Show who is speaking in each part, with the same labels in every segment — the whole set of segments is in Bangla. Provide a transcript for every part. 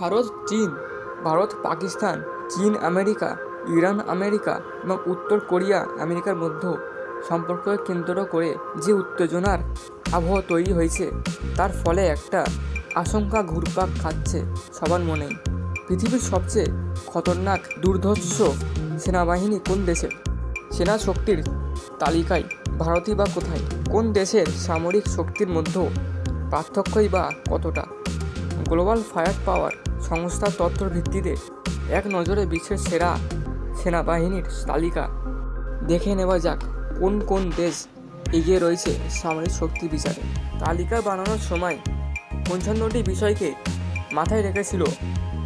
Speaker 1: ভারত, চীন, ভারত, পাকিস্তান, চীন, আমেরিকা, ইরান, আমেরিকা এবং উত্তর কোরিয়া, আমেরিকার মধ্যে সম্পর্ককে কেন্দ্র করে যে উত্তেজনার আবহাওয়া তৈরি হয়েছে, তার ফলে একটা আশঙ্কা ঘুরপাক খাচ্ছে সবার মনেই পৃথিবীর সবচেয়ে খতরনাক দুর্ধর্ষ সেনাবাহিনী কোন দেশের? সেনা শক্তির তালিকায় ভারতই বা কোথায়? কোন দেশের সামরিক শক্তির মধ্যে পার্থক্যই বা কতটা? গ্লোবাল ফায়ার পাওয়ার সংস্থার তথ্যর ভিত্তিতে এক নজরে বিশ্বের সেরা সেনাবাহিনীর তালিকা। দেখে নেওয়া যাক কোন কোন দেশ এগিয়ে রয়েছে সামরিক শক্তি বিচারে। তালিকা বানানোর সময় পঞ্চান্নটি বিষয়কে মাথায় রেখেছিল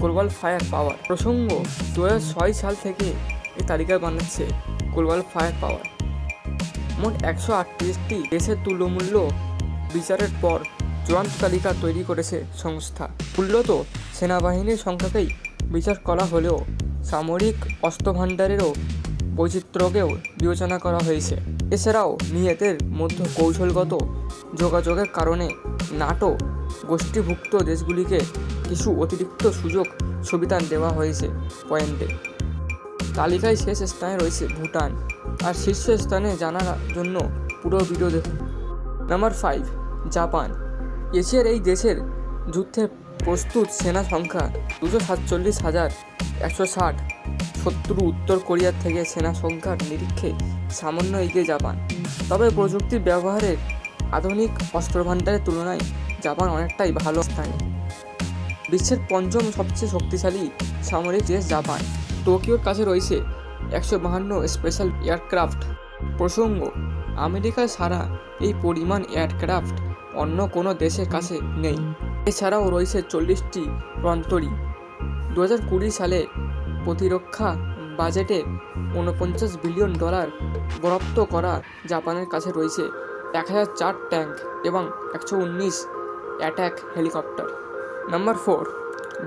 Speaker 1: গ্লোবাল ফায়ার পাওয়ার। প্রসঙ্গ দু ছয় সাল থেকে এই তালিকা বানাচ্ছে গ্লোবাল ফায়ার পাওয়ার। মোট একশো আটত্রিশটি দেশের তুল্যমূল্য বিচারের পর চূড়ান্ত তালিকা তৈরি করেছে সংস্থা। মূলত সেনাবাহিনীর সংখ্যাকেই বিচার করা হলেও সামরিক অস্ত্রভাণ্ডারেরও বৈচিত্র্যকেও বিবেচনা করা হয়েছে। এছাড়াও নিয়তের মধ্যে কৌশলগত যোগাযোগের কারণে নাটো গোষ্ঠীভুক্ত দেশগুলিকে কিছু অতিরিক্ত সুযোগ সুবিধা দেওয়া হয়েছে পয়েন্টে। তালিকায় শেষ স্থানে রয়েছে ভুটান আর শীর্ষ স্থানে জানার জন্য পুরো ভিডিও দেখুন নাম্বার ফাইভ, জাপান। এশিয়ার এই দেশের যুদ্ধে প্রস্তুত সেনা সংখ্যা দুশো সাতচল্লিশ হাজার একশো ষাট। শত্রু উত্তর কোরিয়ার থেকে সেনা সংখ্যার নিরীক্ষে সামান্য এগিয়ে জাপান। তবে প্রযুক্তির ব্যবহারের আধুনিক অস্ত্রভাণ্ডারের তুলনায় জাপান অনেকটাই ভালো স্থানে। বিশ্বের পঞ্চম সবচেয়ে শক্তিশালী সামরিক দেশ জাপান। টোকিওর কাছে রয়েছে একশো বাহান্ন স্পেশাল এয়ারক্রাফট। প্রসঙ্গ আমেরিকা ছাড়া এই পরিমাণ এয়ারক্রাফট অন্য কোনো দেশের কাছে নেই। এছাড়াও রয়েছে চল্লিশটি রন্তরি দু সালে প্রতিরক্ষা বাজেটে ঊনপঞ্চাশ বিলিয়ন ডলার বরাদ্দ করা জাপানের কাছে রয়েছে এক হাজার চার ট্যাঙ্ক এবং একশো উনিশ attack helicopter. Number four,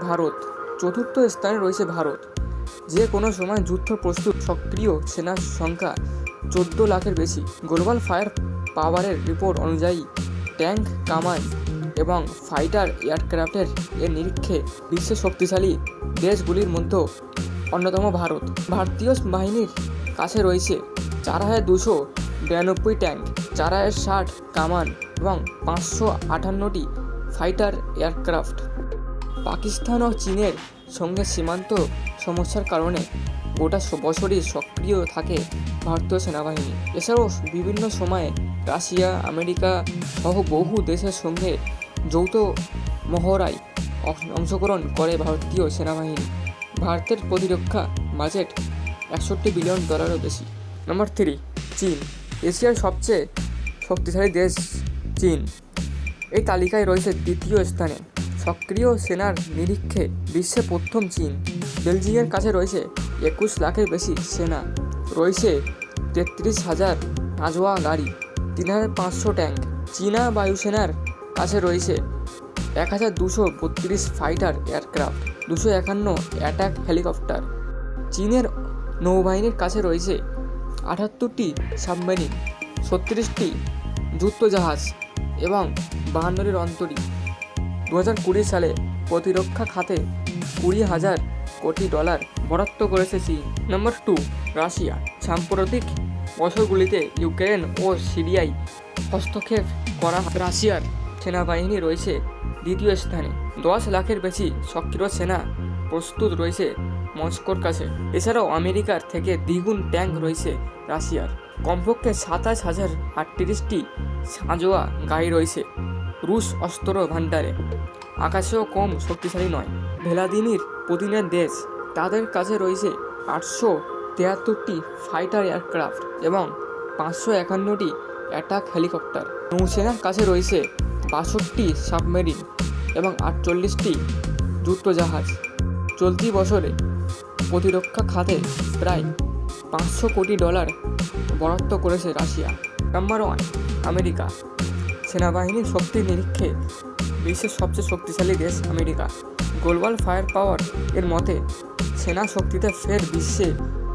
Speaker 1: Bharat. চতুর্থ স্থানে রয়েছে ভারত। যে কোনো সময় যুদ্ধ প্রস্তুত সক্রিয় সেনার সংখ্যা চোদ্দ লাখের বেশি। গ্লোবাল ফায়ার পাওয়ারের রিপোর্ট অনুযায়ী ট্যাঙ্ক কামান এবং ফাইটার এয়ারক্রাফটের এর নিরীক্ষে বিশ্বের শক্তিশালী দেশগুলির মধ্যে অন্যতম ভারত। ভারতীয় বাহিনীর কাছে রয়েছে চার হাজার দুশো বিরানব্বই ট্যাঙ্ক, চার হাজার ষাট কামান এবং পাঁচশো আটান্নটি ফাইটার এয়ারক্রাফট। পাকিস্তান ও চীনের সঙ্গে সীমান্ত সমস্যার কারণে গোটা বছরই সক্রিয় থাকে ভারতীয় সেনাবাহিনী। এছাড়াও বিভিন্ন সময়ে রাশিয়া, আমেরিকা সহ বহু দেশের সঙ্গে যৌথ মহড়ায় অংশগ্রহণ করে ভারতীয় সেনাবাহিনী। ভারতের প্রতিরক্ষা বাজেট একষট্টি বিলিয়ন ডলারও বেশি। নম্বর থ্রি, চীন। এশিয়ার সবচেয়ে শক্তিশালী দেশ চীন। এই তালিকায় রয়েছে তৃতীয় স্থানে। সক্রিয় সেনার নিরীক্ষে বিশ্বে প্রথম চীন। বেলজিয়ামের কাছে রয়েছে একুশ লাখের বেশি সেনা। রয়েছে তেত্রিশ হাজার আজোয়া গাড়ি, তিন হাজার পাঁচশো ট্যাঙ্ক। চীনা বায়ুসেনার কাছে রয়েছে এক হাজার দুশো বত্রিশ ফাইটার এয়ারক্রাফট, দুশো একান্ন অ্যাটাক হেলিকপ্টার। চীনের নৌবাহিনীর কাছে রয়েছে আটাত্তরটি সাবমেরিন, ছত্রিশটি যুদ্ধজাহাজ এবং বাহান্নটির অন্তরী। দু হাজার কুড়ি সালে প্রতিরক্ষা খাতে কুড়ি হাজার কোটি ডলার বরাদ্দ করেছে চীন। Number two, Russia. সাম্প্রতিক বছরগুলিতে ইউক্রেন ও সিরিয়ায় হস্তক্ষেপ করা রাশিয়ার সেনাবাহিনী রয়েছে দ্বিতীয় স্থানে। দশ লাখের বেশি সক্রিয় সেনা প্রস্তুত রয়েছে মস্কোর কাছে। এছাড়াও আমেরিকার থেকে দ্বিগুণ ট্যাঙ্ক রয়েছে রাশিয়ার। কমপক্ষে সাতাশ হাজার আটত্রিশটি সাঁজোয়া গাড়ি রয়েছে রুশ অস্ত্র ভাণ্ডারে। আকাশেও কম শক্তিশালী নয়। ভ্লাদিমির পুতিনের দেশ। তাদের কাছে রয়েছে আটশো তিয়াত্তরটি ফাইটার এয়ারক্রাফট এবং পাঁচশো একান্নটি অ্যাটাক হেলিকপ্টার। নৌসেনার কাছে রয়েছে বাষট্টি সাবমেরিন এবং আটচল্লিশটি যুদ্ধজাহাজ। চলতি বছরে প্রতিরক্ষা খাতে প্রায় পাঁচশো কোটি ডলার বরাদ্দ করেছে রাশিয়া। Number one, America. সেনাবাহিনীর শক্তির নিরীক্ষে বিশ্বের সবচেয়ে শক্তিশালী দেশ আমেরিকা। গ্লোবাল ফায়ার পাওয়ার এর মতে, সেনা শক্তিতে ফের বিশ্বে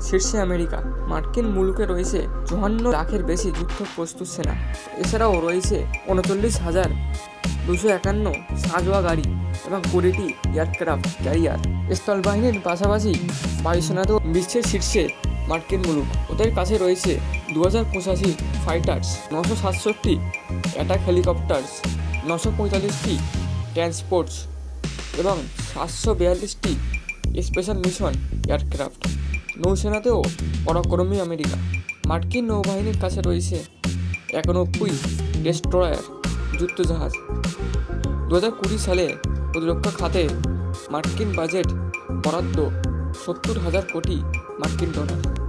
Speaker 1: শীর্ষে আমেরিকা। মার্কিন মুলুকে রয়েছে চুয়ান্ন লাখের বেশি যুদ্ধ প্রস্তুত সেনা। এছাড়াও রয়েছে উনচল্লিশ হাজার দুশো একান্ন সাজোয়া গাড়ি এবং কুড়িটি এয়ারক্রাফট ক্যারিয়ার। স্থলবাহিনীর পাশাপাশি বায়ুসেনাতেও বিশ্বের শীর্ষে মার্কিন মুলুক। ওদের কাছে রয়েছে দু হাজার পঁচাশি ফাইটার্স, নশো সাতষট্টি অ্যাটাক হেলিকপ্টার্স নশো পঁয়তাল্লিশটি ট্রান্সপোর্টস এবং সাতশো বিয়াল্লিশটি স্পেশাল মিশন এয়ারক্রাফট। নৌসেনাতেও পরাক্রমী আমেরিকা। মার্কিন নৌবাহিনীর কাছে রয়েছে একানব্বই ডেস্ট্রয়ার যুদ্ধজাহাজ। দু হাজার কুড়ি সালে প্রতিরক্ষা খাতে মার্কিন বাজেট বরাদ্দ সত্তর হাজার কোটি মার্কিন ডলার।